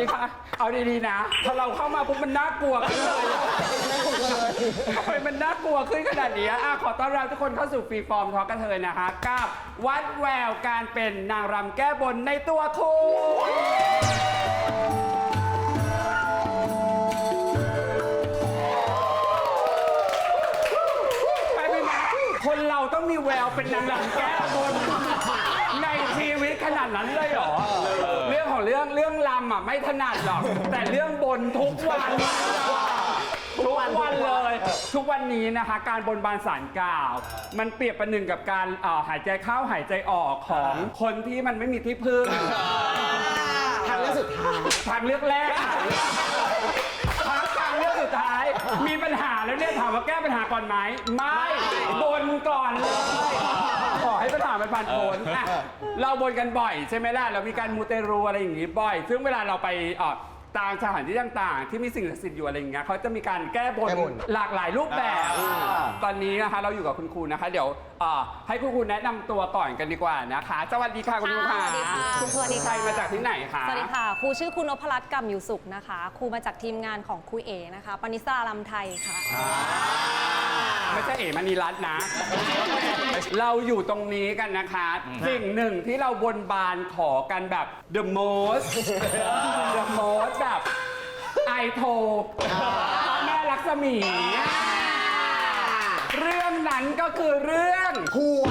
ดีค่ะ เอาดีๆนะ ถ้าเราเข้ามาปุ๊บมันน่ากลัวขึ้นเลยทำไมมันน่ากลัวขึ้นขนาดนี้อะขอต้อนรับทุกคนเข้าสู่ฟรีฟอร์มทอกกันเทยนะคะกับวัดแววการเป็นนางรำแก้บนในตัวคุณ ไปไปมาคนเราต้องมีแววเป็นนางรำแก้บน ในชีวิตขนาดนั้นเลยเหรอ เรื่องของเรื่องเรื่องลำอะไม่ถนัดหรอก แต่เรื่องบนทุกวัน ทุกวันเลย ทุกวันนี้นะคะ การบนบานสารกล่าว มันเปรียบประหนึ่งกับการเอ่อหายใจเข้าหายใจออกของคนที่มันไม่มีที่พึ่งทางเลือกสุดท้ายทางเลือกแรกทางทางเลือกสุดท้าย มีปัญหาแล้วเนี่ยถามว่าแก้ปัญหาก่อนไหมไม่บนก่อนเลยขอ ให้ปัญหามันผ่านพ้นอะเราบนกันบ่อยใช่ไหมล่ะ เรามีการมูเตรูอะไรอย่างงี้บ่อย ซึ่งเวลาเราไปเอ่อตามสถานที่ต่างๆ ที่มีสิ่งศักดิ์สิทธิ์อยู่อะไรอย่างเงี้ยเขาจะมีการแก้บนแก้บนหลากหลายรูปแบบตอนนี้นะคะเราอยู่กับคุณครูนะคะ เดี๋ยวเอ่อให้คุณครูแนะนำตัวก่อนกันดีกว่านะคะ สวัสดีค่ะคุณครูค่ะสวัสดีค่ะคุณครูสวัสดีใครมาจากที่ไหนคะ สวัสดีค่ะ ครูชื่อคุณนพรัตน์กำอยู่สุขนะคะ ครูมาจากทีมงานของครูเอนะคะ ปณิสราลำไทยค่ะ ไม่ใช่เอ๋มณีรัตน์นะ เราอยู่ตรงนี้กันนะคะ สิ่งหนึ่งที่เราบนบานขอกันแบบ the most the most แบบไอโทพ่อแม่ลักษมี เรื่องนั้นก็คือเรื่อง หัว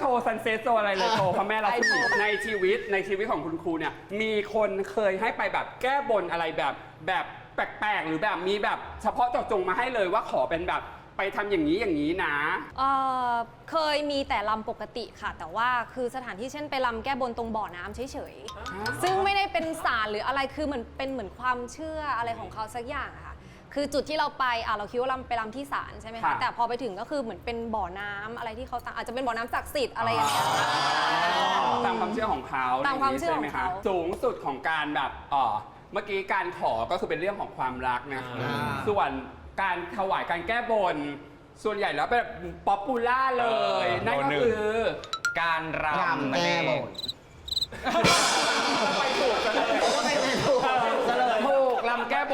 โทรซันเซโซอะไรเลยโทรพ่อแม่ลักษมีในชีวิตในชีวิตของคุณครูเนี่ย มีคนเคยให้ไปแบบแก้บนอะไรแบบแบบแปลกๆ หรือแบบมีแบบเฉพาะเจาะจงมาให้เลยว่าขอเป็นแบบไปทำอย่างนี้อย่างนี้นะ เอ่อเคยมีแต่ลำปกติค่ะ แต่ว่าคือสถานที่เช่นไปลำแก้บนตรงบ่อน้ำเฉยๆ ซึ่งไม่ได้เป็นสารหรืออะไรคือเหมือนเป็นเหมือนความเชื่ออะไรของเขาสักอย่างอะค่ะ คือจุดที่เราไปอะเราคิดว่าเราไปลำที่ศาลใช่ไหมค่ะคะแต่พอไปถึงก็คือเหมือนเป็นบ่อน้ำอะไรที่เขาตั้งอาจจะเป็นบ่อน้ำศักดิ์สิทธิ์อะไรอย่างเงี้ย ตามความเชื่อของเขาตามความเชื่อใช่ไหมของคะเขาสูงสุดของการแบบเออเมื่อกี้การขอก็คือเป็นเรื่องของความรักนะ อ่า ส่วนการถวายการแก้บน ส่วนใหญ่แล้วแบบป๊อปปูล่าเลย เออนั่นก็โดนหนึ่ง คือ การรำรำนั่นแก้เอบงน ไปถูกกันเลย ก็ไม่ไม่ถูก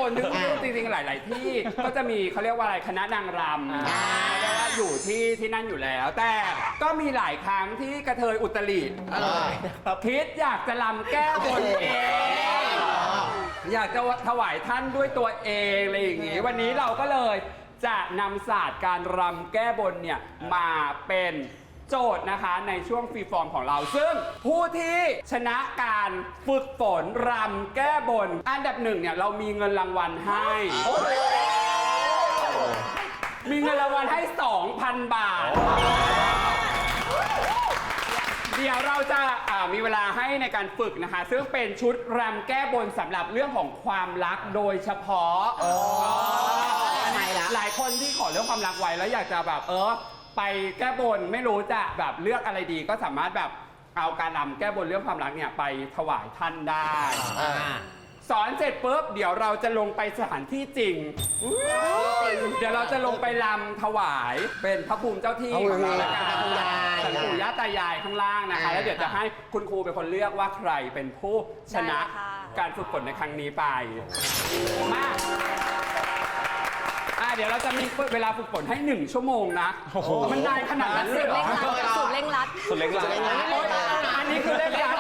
นซึ่งอ่าจริงๆ หลาย ๆ ที่ ก็จะมีเขาเรียกว่าอะไรคณะนางรำเรียกว่าอยู่ที่ที่นั่นอยู่แล้ว แต่ก็มีหลายครั้งที่กระเทยอุตริคิดอยากจะลำแก้บนเองอยากจะถวายท่านด้วยตัวเองอะไรอย่างงี้วันนี้เราก็เลยจะนำศาสตร์การรำแก้บนเนี่ยมาเป็น โจทย์นะคะในช่วงฟรีฟอร์มของเรา ซึ่งผู้ที่ชนะการฝึกฝนรำแก้บน อันดับหนึ่งเนี่ยเรามีเงินรางวัลให้ มีเงินรางวัลให้ 2,000 บาท เดี๋ยวเราจะอ่ามีเวลาให้ในการฝึกนะคะ ซึ่งเป็นชุดรำแก้บนสำหรับเรื่องของความรักโดยเฉพาะทำไมล่ะหลายคนที่ขอเรื่องความรักไว้แล้วอยากจะแบบเออ ไปแก้บนไม่รู้จะแบบเลือกอะไรดีก็สามารถแบบเอาการรำแก้บนเรื่องความรักเนี่ยไปถวายท่านได้สอนเสร็จปุ๊บเดี๋ยวเราจะลงไปสถานที่จริง เดี๋ยวเราจะลงไปลำถวายเป็นพระภูมิเจ้าที่พระภูมิของเราละกันตายายสันปู่ย่าตายายข้างล่างนะคะ อ่า แล้วเดี๋ยวจะให้คุณครูเป็นคนเลือกว่าใครเป็นผู้ชนะได้ค่ะ การฝึกฝนในครั้งนี้ไป มาอะ เดี๋ยวเราจะมีเวลาฝึกฝนให้หนึ่งชั่วโมงนะ มันนานขนาดนั้นเลสุยดเหรอเร่งรัดสุดเร่งรัด สุดเล็กสุดเล็กรัดโอ๊ยอันนี้คือเล่นยา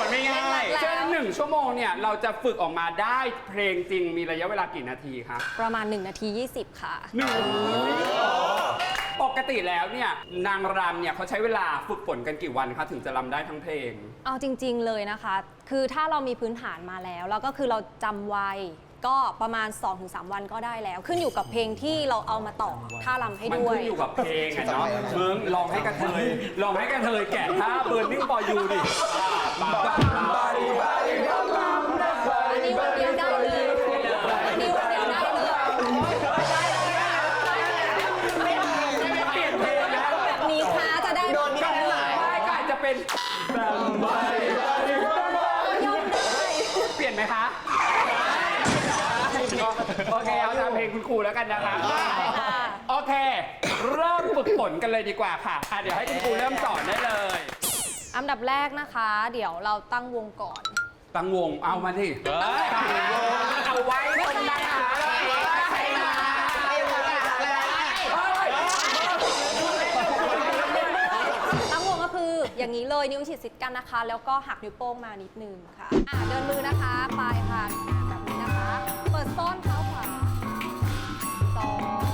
มันไม่ง่ายแล้วเช่นหนึ่งชั่วโมงเนี่ยเราจะฝึกออกมาได้เพลงจริงมีระยะเวลากี่นาทีคะประมาณ 1 นาที 20 ค่ะ หนึ่งปกติแล้วเนี่ยนางรำเนี่ยเขาใช้เวลาฝึกฝนกันกี่วันคะถึงจะรำได้ทั้งเพลง เอาจริง ๆ เลยนะคะ คือถ้าเรามีพื้นฐานมาแล้ว แล้วก็คือเราจำไว้ ก็ประมาณ 2-3 วันก็ได้แล้ว ขึ้นอยู่กับเพลงที่เราเอามาต่อท่ารำให้มันด้วย ขึ้นอยู่กับเพลงอะเนาะมึงลองให้กระเทยลองให้กระเทยแกะท่าเบิร์นนิ่งปอยูดิบาบาบาดีบาดีบาบาอันนี้วันเดียวได้เลย อันนี้วันเดียวได้เลยเปลี่ยนเพลงแล้วแบบนี้ค้าจะได้โดนกันหลาย ไม่ก็อาจจะเป็น โอเคเอาตามเพลงคุณครูแล้วกันนะคะค่ะโอเค เริ่มฝึกฝนกันเลยดีกว่าค่ะอะ เดี๋ยวให้คุณครูเริ่มสอนได้เลย อันดับแรกนะคะ เดี๋ยวเราตั้งวงก่อน ตั้งวงเอามาที่ตั้งวงเอาไว้ตรงนั้นหาเลยใครมาเฮ้ยตั้งวงก็คืออย่างนี้เลยนิ้วฉีดซิดกันนะคะ แล้วก็หักนิ้วโป้งมานิดนึงค่ะอะ เดินมือนะคะ ปลายค่ะแบบนี้นะคะ เปิดส้นเท้าขวาส อ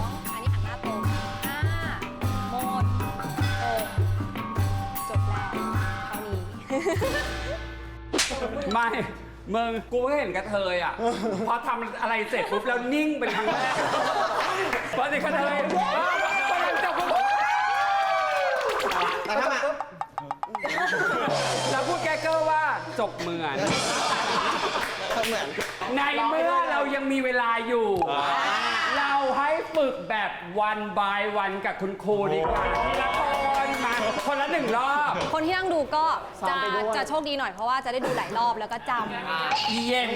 งอันนี้หันหน้าตรงห้าหมดหกจบแล้วเท่านี้ ไม่ มึง กูก็เห็นกระเทยอะ พอทำอะไรเสร็จปุ๊บแล้วนิ่งเป็นครั้งแรกพอสิกระเทยเออพอหลังจบปุ๊บแต่ถ้ามาแล้วพูดแกเกอร์ว่าจบเหมือน เหมือน ในเมื่อเรายังมีเวลาอยู่เรา ให้ฝึกแบบวันบายวันกับคุณครูดีกว่าทีละคนมาคนละหนึ่งรอบ คนที่นั่งดูก็ซ้อจะมไปด้วยจะโชคดีหน่อยเพราะว่าจะได้ดูหลายรอบแล้วก็จำเย็น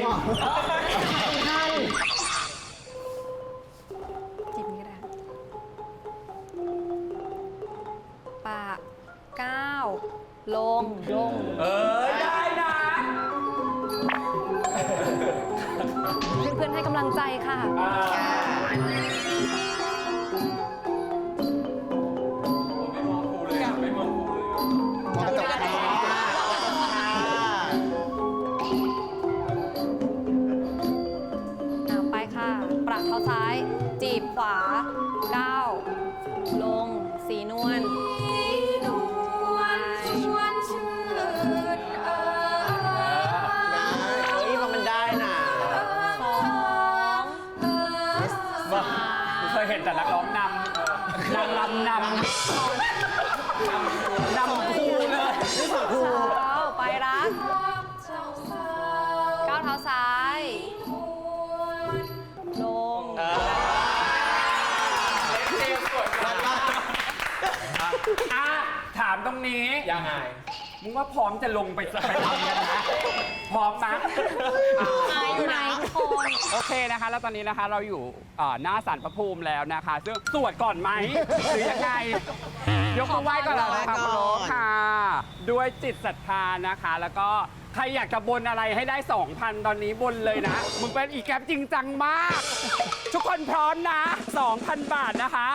ท่านจิบนี้ก็ได้ปากก้าวลงลงเออได้นะ เพื่อนๆให้กำลังใจค่ะ จำนำนำครูเลยเท้าไปรักก้าวเท้าซ้ายลงอะ ถามตรงนี้ ยังไงมึงว่าพร้อมจะลงไปไปทำกันนะ พร้อมนะอยู่ไหนทุกคนโอเคนะคะ แล้วตอนนี้นะคะเราอยู่อ่าหน้าสันพระภูมิแล้วนะคะ ซึ่งสวดก่อนไหม หรือยังไง ยกมือไหว้ก่อนเหรอครับขอไหว้ก่อนค่ะ ด้วยจิตศรัทธานะคะ แล้วก็ใครอยากจะบนอะไรให้ได้ 2,000 ตอนนี้บนเลยนะ มึงเป็นอีกแกปจริงจังมาก ทุกคนพร้อมนะ 2,000 บาทนะคะ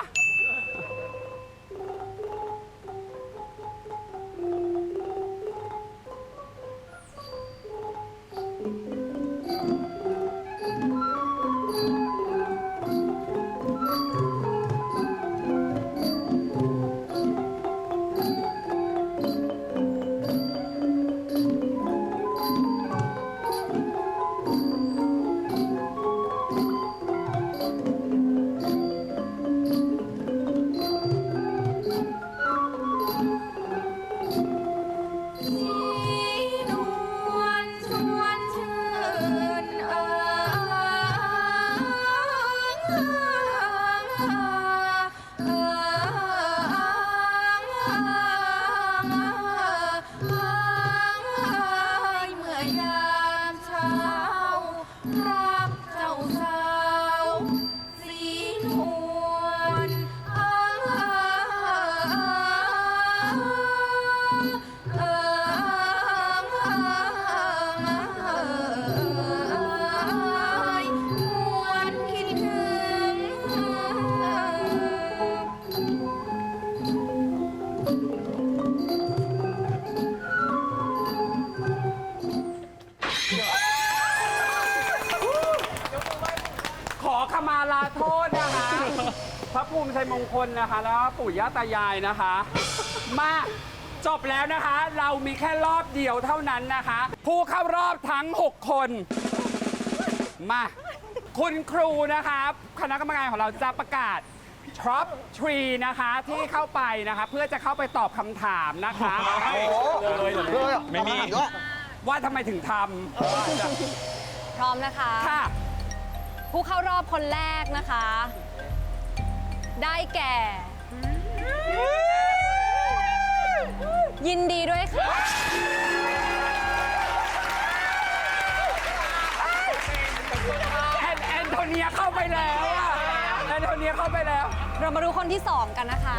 พระภูมิชัยมงคลนะคะ แล้วก็ปู่ย่าตายายนะคะ มาจบแล้วนะคะ เรามีแค่รอบเดียวเท่านั้นนะคะ ผู้เข้ารอบทั้ง 6 คน มาคุณครูนะคะคณะกรรมการของเราจะประกาศท็อปทรีนะคะที่เข้าไปนะคะ เพื่อจะเข้าไปตอบคำถามนะคะไม่มีด้วยว่าทำไมถึงทพร้อมนะคะำค่ะผู้เข้ารอบคนแรกนะคะ ได้แก่ ยินดีด้วยค่ะ แอนแอนโทเนียเข้าไปแล้วอะแอนโทเนียเข้าไปแล้ว เรามาดูคนที่ 2 กันนะคะ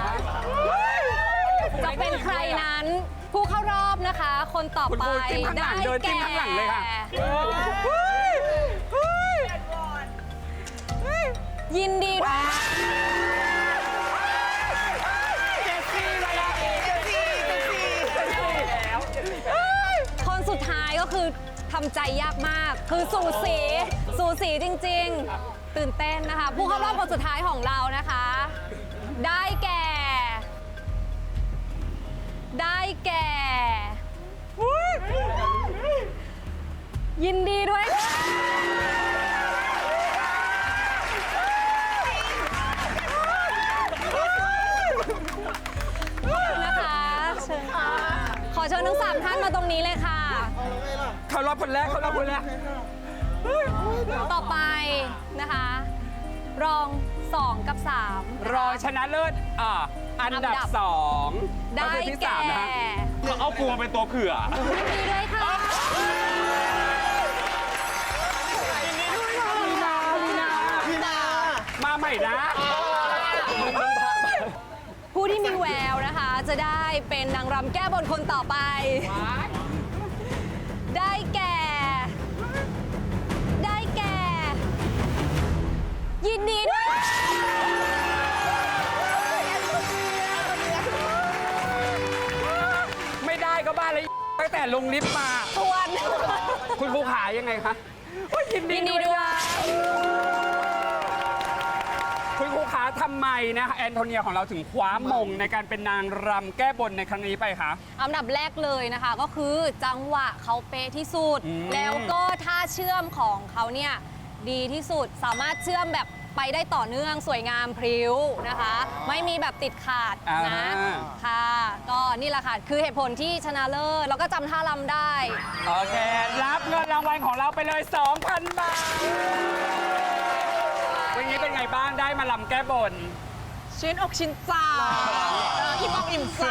จะเป็นใครนั้น ผู้เข้ารอบนะคะ คนต่อคุณไปครูจิ้มข้างหลังเดินจิ้มข้างหลังเลยค่ะ ยินดีด้วย ทำใจยากมาก คือสูสีสูสีจริง ๆ ตื่นเต้นนะคะ ผู้เข้ารอบคนสุดท้ายของเรานะคะ ได้แก่ ได้แก่ยินดีด้วยค่ะนะคะเชิญค่ะขอเชิญทั้งสามท่านมาตรงนี้เลย เขารอบคนแรกเขารอบคนแรกต่อไปนะคะ รอง 2 กับ 3 รองชนะเลิศอ่าอันดับอันดับ สองได้ก็คือที่แก่สามนะฮะเอากูมาเป็นตัวเผื่อ ยินดีด้วยค่ะพี่นามาใหม่นะ ผู้ที่มีแววนะคะ จะได้เป็นนางรำแก้บนคนต่อไป ยินดีด้วยไม่ได้ก็บ้าเลยตั้งแต่ลงลิฟต์มา ทวน คุณครูขายังไงคะโอ้ยยินดียินดีด้วยด้วย คุณครูขาทำไมนะแอนโทเนียของเราถึงคว้ามงในการเป็นนางรำแก้บนในครั้งนี้ไปคะ อันดับแรกเลยนะคะก็คือจังหวะเขาเป๊ะที่สุด อืมแล้วก็ท่าเชื่อมของเขาเนี่ย ดีที่สุด สามารถเชื่อมแบบไปได้ต่อเนื่องสวยงามพริ้วนะคะ ไม่มีแบบติดขาดนะอ่าค่ะ ก็นี่แหละค่ะคือเหตุผลที่ชนะเลิศแล้วก็จำท่ารำได้ โอเค รับเงินรางวัลของเราไปเลย 2,000 บาท วันนี้เป็นไงบ้างได้มาลำแก้บนชิ้นอกชิ้นใจอิ่มอกอิ่มใจ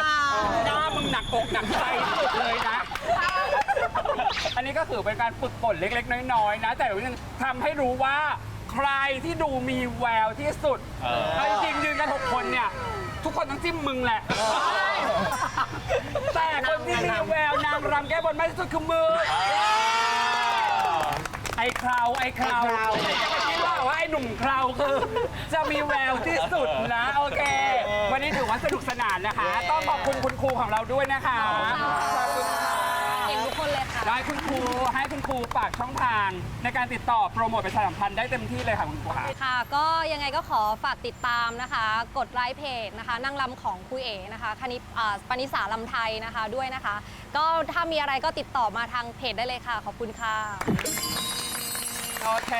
หน้ามึงหนักอกหนักใจสุดเลยนะ อันนี้ก็ถือเป็นการฝึกฝนเล็กๆ น้อยๆนะ แต่ว่ายังทำให้รู้ว่าใครที่ดูมีแววที่สุดเออ เอาจริงๆยืนกันหกคนเนี่ย ทุกคนต้องจิ้มมึงแหละแต่คนที่มีแววนางรำแก้บนมากที่สุดคือมือ ไอ้คราวไอ้คราวจะมาคิดว่าว่าไอ้หนุ่มคราวคือ จะมีแววที่สุดนะ โอเค วันนี้ถือว่าสนุกสนานนะคะ ต้องขอบคุณคุณครูของเราด้วยนะคะขอบคุณค่ะ ได้คุณครูให้คุณครูฝากช่องทางในการติดต่อโปรโมทประชาสัมพันธ์ได้เต็มที่เลยค่ะคุณครูค่ะ ค่ะ ก็ยังไงก็ขอฝากติดตามนะคะ กดไลค์เพจนะคะนางลำของครูเอ๋นะคะคณิอ่าปณิสาลำไทยนะคะด้วยนะคะ ก็ถ้ามีอะไรก็ติดต่อมาทางเพจได้เลยค่ะ ขอบคุณค่ะ โอเค